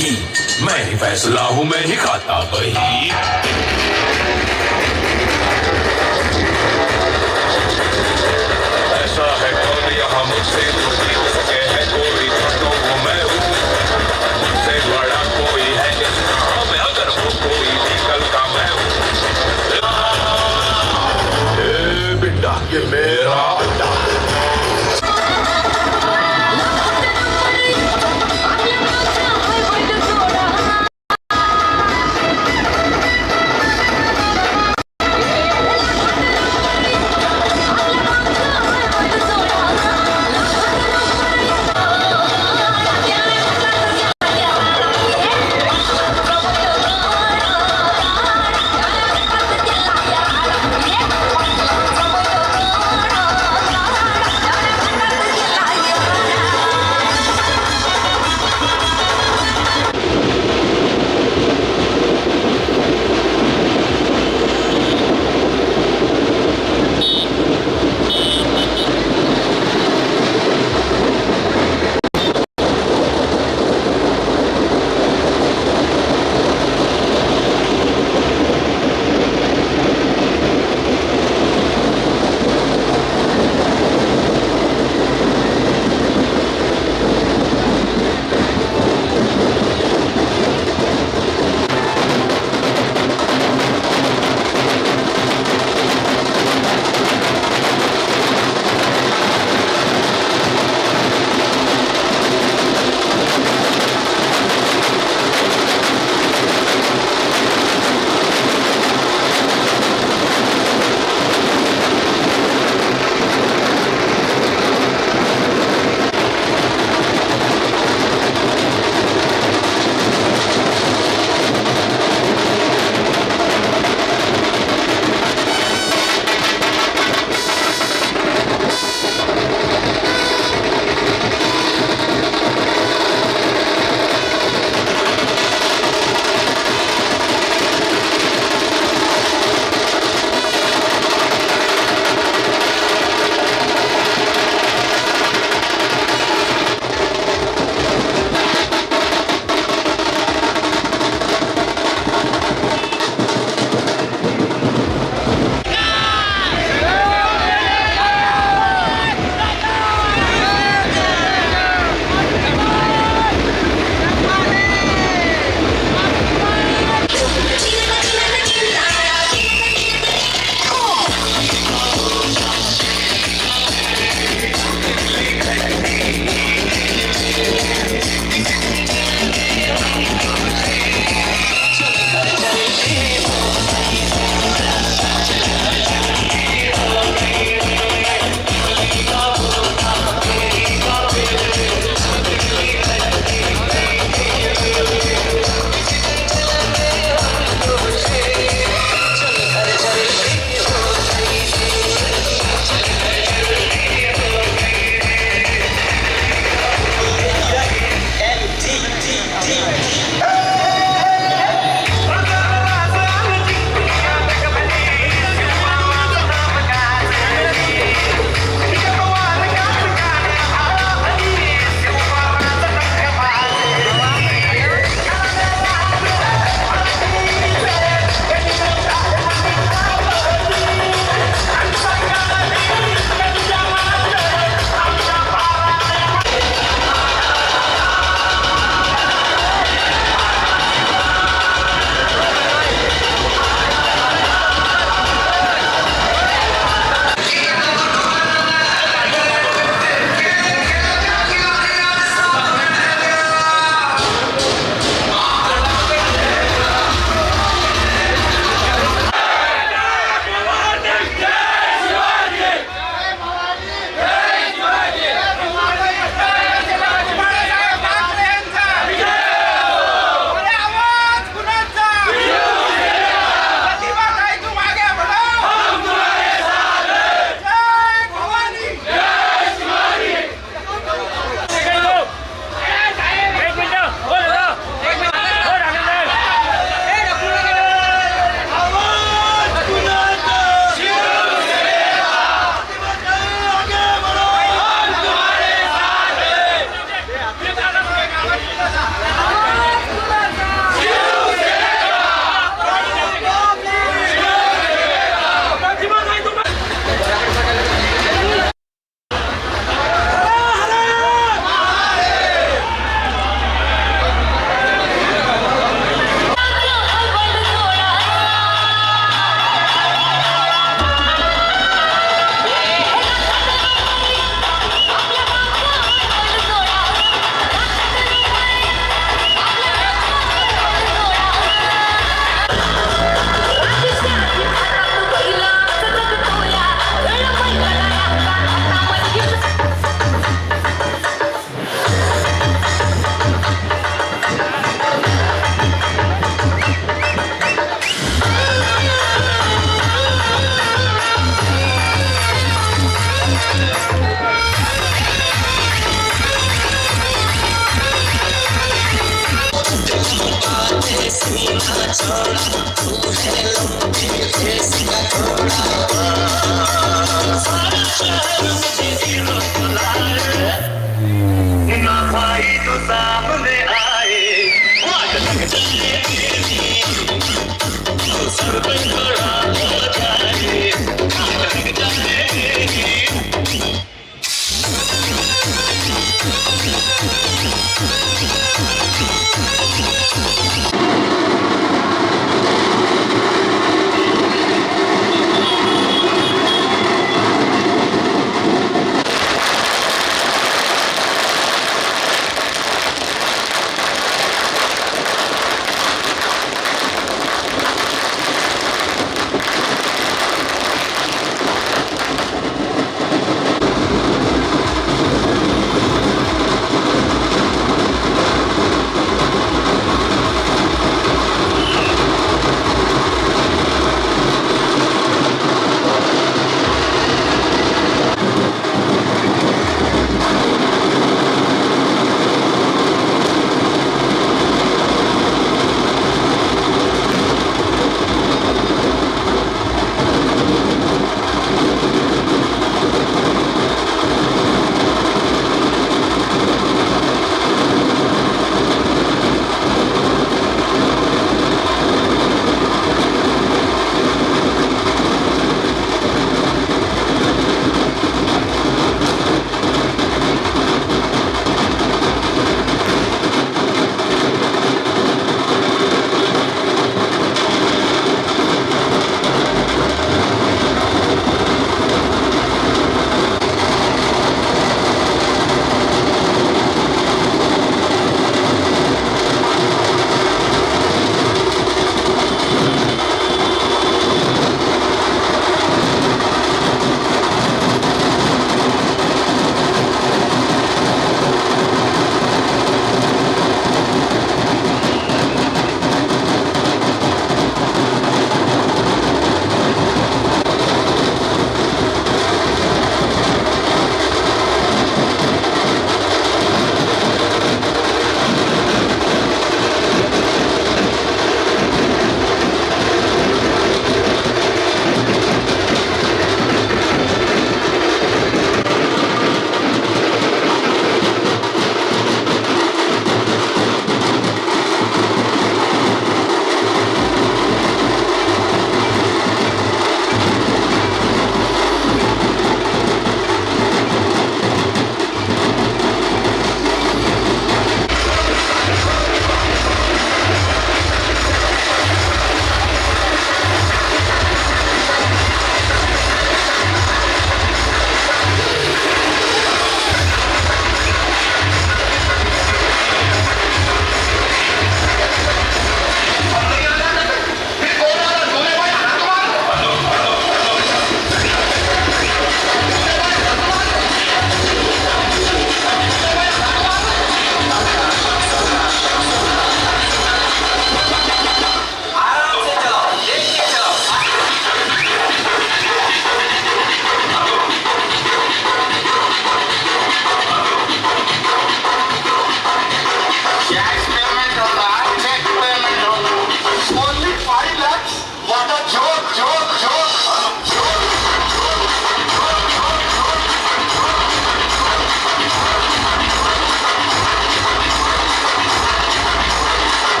हाँ मैं ही फैसला हूँ मैं ही खाता वही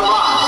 들어가.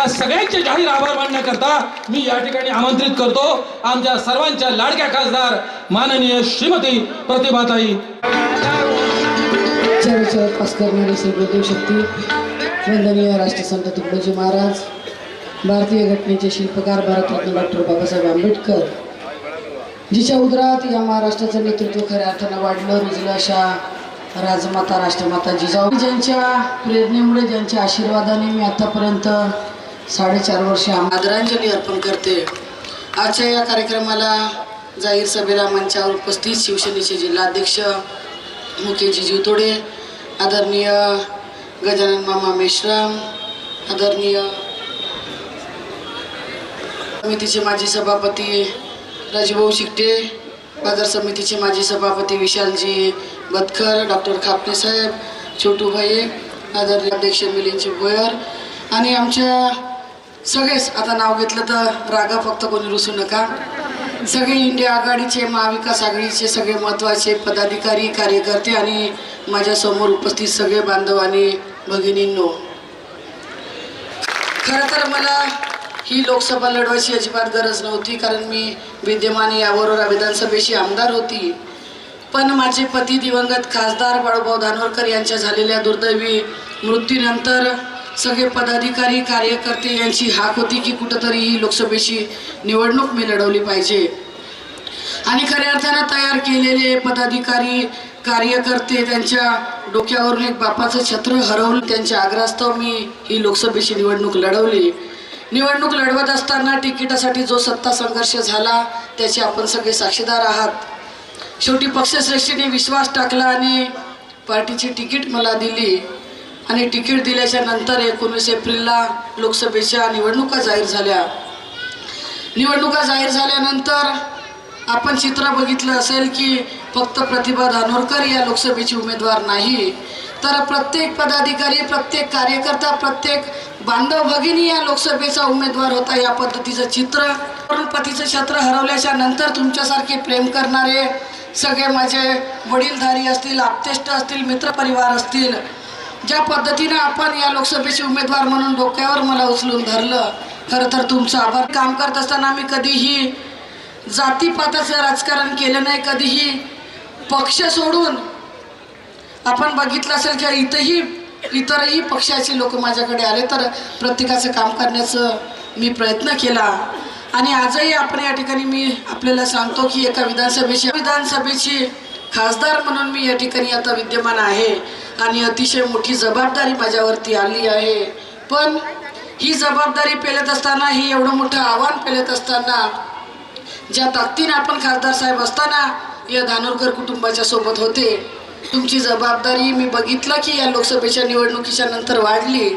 या सगळ्यांचे जाहीर आभार मानण्याकरता मी या ठिकाणी आमंत्रित करतो. आमच्या सर्वांच्या लाडक्या खासदार माननीय श्रीमती प्रतिभाताई. चर्चा हो शक्ती. वंदनीय राष्ट्रसंत तुकडोजी महाराज. भारतीय घटनेचे शिल्पकार भारतरत्न डॉक्टर बाबासाहेब आंबेडकर. जिच्या उदरात या महाराष्ट्राचं नेतृत्व खऱ्या अर्थानं वाढलं रुजलं अशा राजमाता राष्ट्रमाता जिजाऊ. ज्यांच्या प्रेरणेमुळे ज्यांच्या आशीर्वादाने मी आतापर्यंत साडेचार वर्ष आदरांजली अर्पण करते. आजच्या या कार्यक्रमाला जाहीर सभेला मंचावर उपस्थित शिवसेनेचे जिल्हाध्यक्ष मुकेशजी जीवतोडे आदरणीय गजानन मामा मेश्राम आदरणीय समितीचे माजी सभापती राजभाऊ शिकटे बाजार समितीचे माजी सभापती विशालजी बतकर डॉक्टर खापणे साहेब छोटू भाई आदरणीय अध्यक्ष मिलिंदजी भोयर आणि आमच्या सगळेच आता नाव घेतलं तर रागा फक्त कोणी रुसू नका. सगळे इंडिया आघाडीचे महाविकास आघाडीचे सगळे महत्त्वाचे पदाधिकारी कार्यकर्ते आणि माझ्यासमोर उपस्थित सगळे बांधव आणि भगिनींनो. खरं तर मला ही लोकसभा लढवायची अजिबात गरज नव्हती कारण मी विद्यमान याबरोबर विधानसभेची आमदार होती. पण माझे पती दिवंगत खासदार बाळूभाऊ धानोरकर यांच्या झालेल्या दुर्दैवी मृत्यूनंतर सगळे पदाधिकारी कार्यकर्ते यांची हाक होती की कुठंतरी ही लोकसभेची निवडणूक मी लढवली पाहिजे. आणि खऱ्या अर्थानं तयार केलेले पदाधिकारी कार्यकर्ते त्यांच्या डोक्यावरून एक बापाचं छत्र हरवलं. त्यांच्या आग्रहास्तव मी ही लोकसभेची निवडणूक लढवली. निवडणूक लढवत असताना तिकिटासाठी जो सत्ता संघर्ष झाला त्याचे आपण सगळे साक्षीदार आहात. शेवटी पक्षश्रेष्ठीने विश्वास टाकला आणि पार्टीची तिकीट मला दिली. आणि तिकीट दिल्याच्या नंतर एकोणीस एप्रिलला लोकसभेच्या निवडणुका जाहीर झाल्या. निवडणुका जाहीर झाल्यानंतर आपण चित्र बघितलं असेल की फक्त प्रतिभा धानोरकर या लोकसभेची उमेदवार नाही तर प्रत्येक पदाधिकारी प्रत्येक कार्यकर्ता प्रत्येक बांधव भगिनी या लोकसभेचा उमेदवार होता या पद्धतीचं चित्र. पतीचं छत्र हरवल्याच्या नंतर तुमच्यासारखे प्रेम करणारे सगळे माझे वडीलधारी असतील आप्तेष्ट असतील मित्रपरिवार असतील ज्या पद्धतीनं आपण या लोकसभेचे उमेदवार म्हणून डोक्यावर मला उचलून धरलं खरं तर तुमचं आभार. काम करत असताना मी कधीही जातीपाताचं राजकारण केलं नाही कधीही पक्ष सोडून आपण बघितलं असेल की इथंही इतरही पक्षाचे लोक माझ्याकडे आले तर प्रत्येकाचं काम करण्याचं मी प्रयत्न केला. आणि आजही आपण या ठिकाणी मी आपल्याला सांगतो की एका विधानसभेची विधानसभेची खासदार म्हणून मी या ठिकाणी आता विद्यमान आहे. आणि अतिशय मोठी जबाबदारी माझ्यावरती आली आहे. पण ही जबाबदारी पेलत असताना ही एवढं मोठं आव्हान पेलत असताना ज्या ताकदीने आपण खासदार साहेब असताना या धानोरकर कुटुंबाच्या सोबत होते तुमची जबाबदारी मी बघितलं की या लोकसभेच्या निवडणुकीच्या नंतर वाढली.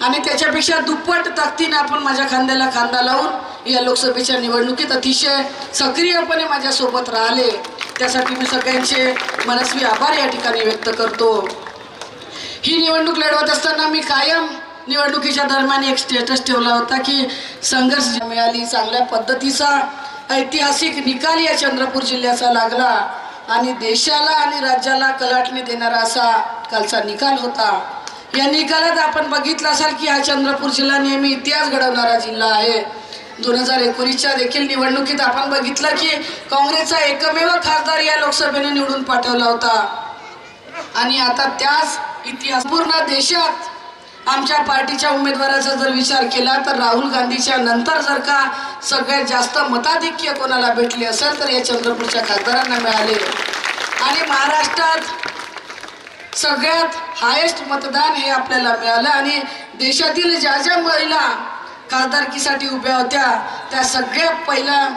आणि त्याच्यापेक्षा दुप्पट ताकदीने आपण माझ्या खांद्याला खांदा लावून या लोकसभेच्या निवडणुकीत अतिशय सक्रियपणे माझ्यासोबत राहिले. त्यासाठी मी सगळ्यांचे मनस्वी आभार या ठिकाणी व्यक्त करतो. ही निवडणूक लढवत असताना मी कायम निवडणुकीच्या दरम्यान एक स्टेटस ठेवला होता की संघर्ष मिळाली चांगल्या पद्धतीचा ऐतिहासिक निकाल या चंद्रपूर जिल्ह्याचा लागला आणि देशाला आणि राज्याला कलाटणी देणारा असा कालचा निकाल होता. या निकालात आपण बघितलं असाल की हा चंद्रपूर जिल्हा नेहमी इतिहास घडवणारा जिल्हा आहे. दोन हजार एकोणीसच्या देखील निवडणुकीत आपण बघितलं की काँग्रेसचा एकमेव खासदार या लोकसभेने निवडून पाठवला होता. आणि आता त्याच इतिहास पूर्ण देशात आमच्या पार्टीच्या उमेदवाराचा जर विचार केला तर राहुल गांधीच्या नंतर जर का सगळ्यात जास्त मताधिक्य कोणाला भेटले असेल तर या चंद्रपूरच्या खासदारांना मिळाले. आणि महाराष्ट्रात सगळ्यात हायेस्ट मतदान हे आपल्याला मिळालं आणि देशातील ज्या ज्या महिला खासदारकीसाठी उभ्या होत्या त्या सगळ्यात पहिल्या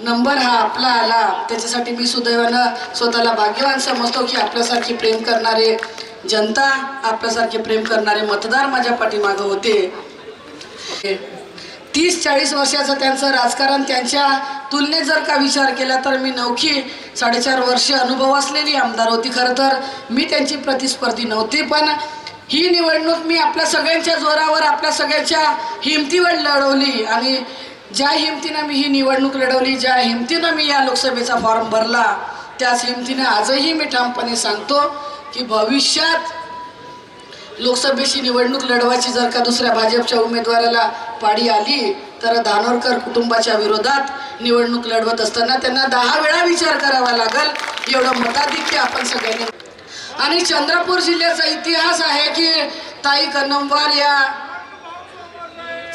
नंबर हा आपला आला. त्याच्यासाठी मी सुदैवानं स्वतःला भाग्यवान समजतो की आपल्यासारखी प्रेम करणारे जनता आपल्यासारखे प्रेम करणारे मतदार माझ्या पाठीमागं होते. तीस चाळीस वर्षाचं त्यांचं राजकारण त्यांच्या तुलनेत जर का विचार केला तर मी नवखी साडेचार वर्ष अनुभव असलेली आमदार होती. खरं तर मी त्यांची प्रतिस्पर्धी नव्हती पण ही निवडणूक मी आपल्या सगळ्यांच्या जोरावर आपल्या सगळ्यांच्या हिमतीवर लढवली आणि ज्या हिमतीनं मी ही निवडणूक लढवली ज्या हिमतीनं मी या लोकसभेचा फॉर्म भरला त्याच हिमतीनं आजही मी ठामपणे सांगतो की भविष्यात लोकसभेची निवडणूक लढवायची जर का दुसऱ्या भाजपच्या उमेदवाराला पाडी आली तर धानोरकर कुटुंबाच्या विरोधात निवडणूक लढवत असताना त्यांना दहा वेळा विचार करावा लागल एवढं मताधिक्य आपण सगळ्यांनी आणि चंद्रपूर जिल्ह्याचा इतिहास आहे की ताई कन्नमवार या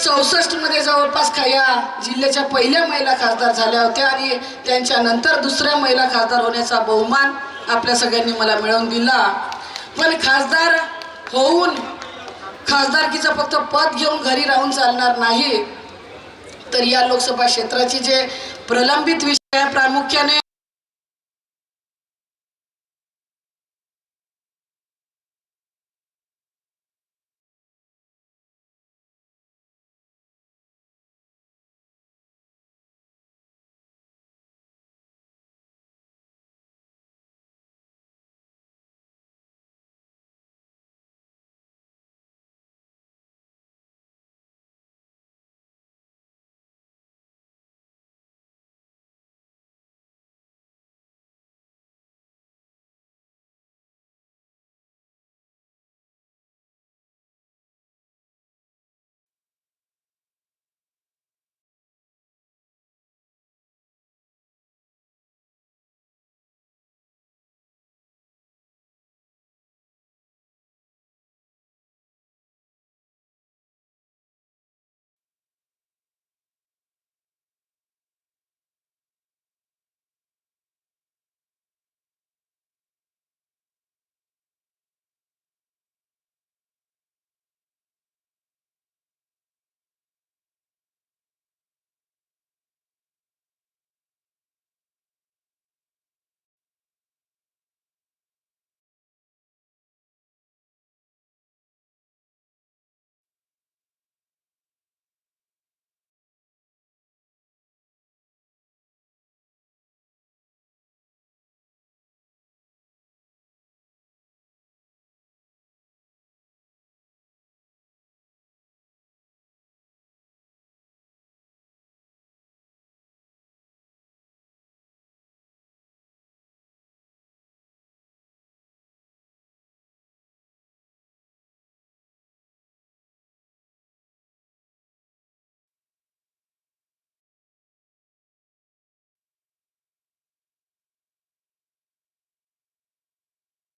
चौसष्टमध्ये जवळपास का या जिल्ह्याच्या पहिल्या महिला खासदार झाल्या होत्या आणि त्यांच्या नंतर दुसऱ्या महिला खासदार होण्याचा बहुमान आपल्या सगळ्यांनी मला मिळवून दिला. पण खासदार होऊन खासदारकीचं फक्त पद घेऊन घरी राहून चालणार नाही. तर या लोकसभा क्षेत्राची जे प्रलंबित विषय आहे प्रामुख्याने